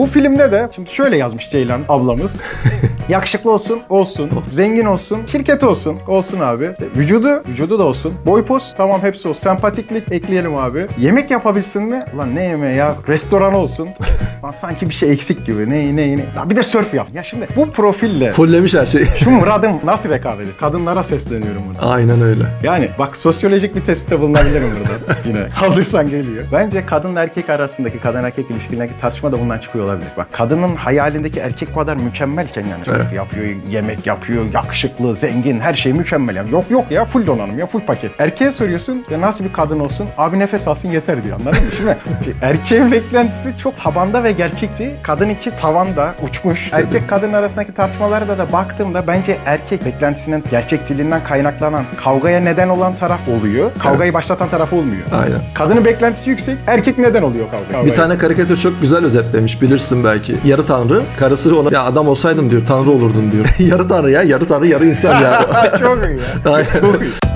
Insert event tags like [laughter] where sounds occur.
Bu filmde de şimdi şöyle yazmış Ceylan ablamız. [laughs] Yakışıklı olsun, olsun. Zengin olsun, şirketi olsun, olsun abi. İşte vücudu, vücudu da olsun. Boy poz, tamam hepsi olsun. Sempatiklik ekleyelim abi. Yemek yapabilsin mi? Lan ne yemeği ya? Restoran olsun. [laughs] Lan sanki bir şey eksik gibi. Ne ne ne. Ya bir de surf yap. Ya şimdi bu profille Fullemiş her şeyi. şu muradım [laughs] nasıl rekabet ediyor? Kadınlara sesleniyorum burada. Aynen öyle. Yani bak sosyolojik bir tespitte bulunabilirim burada [laughs] yine. Hazırsan geliyor. Bence kadınla erkek arasındaki kadın erkek ilişkilerindeki tartışma da bundan çıkıyor olabilir. Bak kadının hayalindeki erkek kadar mükemmelken yani. Evet. Şef yapıyor, yemek yapıyor, yakışıklı, zengin, her şey mükemmel yani. Yok yok ya full donanım ya full paket. Erkeğe soruyorsun ya nasıl bir kadın olsun? Abi nefes alsın yeter diyor anladın mı? Şimdi [laughs] erkeğin beklentisi çok tabanda ve gerçekçi. Kadın iki tavanda uçmuş. Tabii. Erkek kadın arasındaki tartışmalara da baktığımda bence erkek beklentisinin gerçekçiliğinden kaynaklanan kavgaya neden olan taraf oluyor. Kavgayı başlatan taraf olmuyor. Aynen. Kadının beklentisi yüksek, erkek neden oluyor kavga? Bir tane karikatür çok güzel özetlemiş bilirsin belki. Yarı tanrı, karısı ona ya adam olsaydın diyor tanrı olurdun diyor. [laughs] yarı tanrı ya, yarı tanrı yarı insan ya. [laughs] çok iyi ya. Aynen. Çok iyi.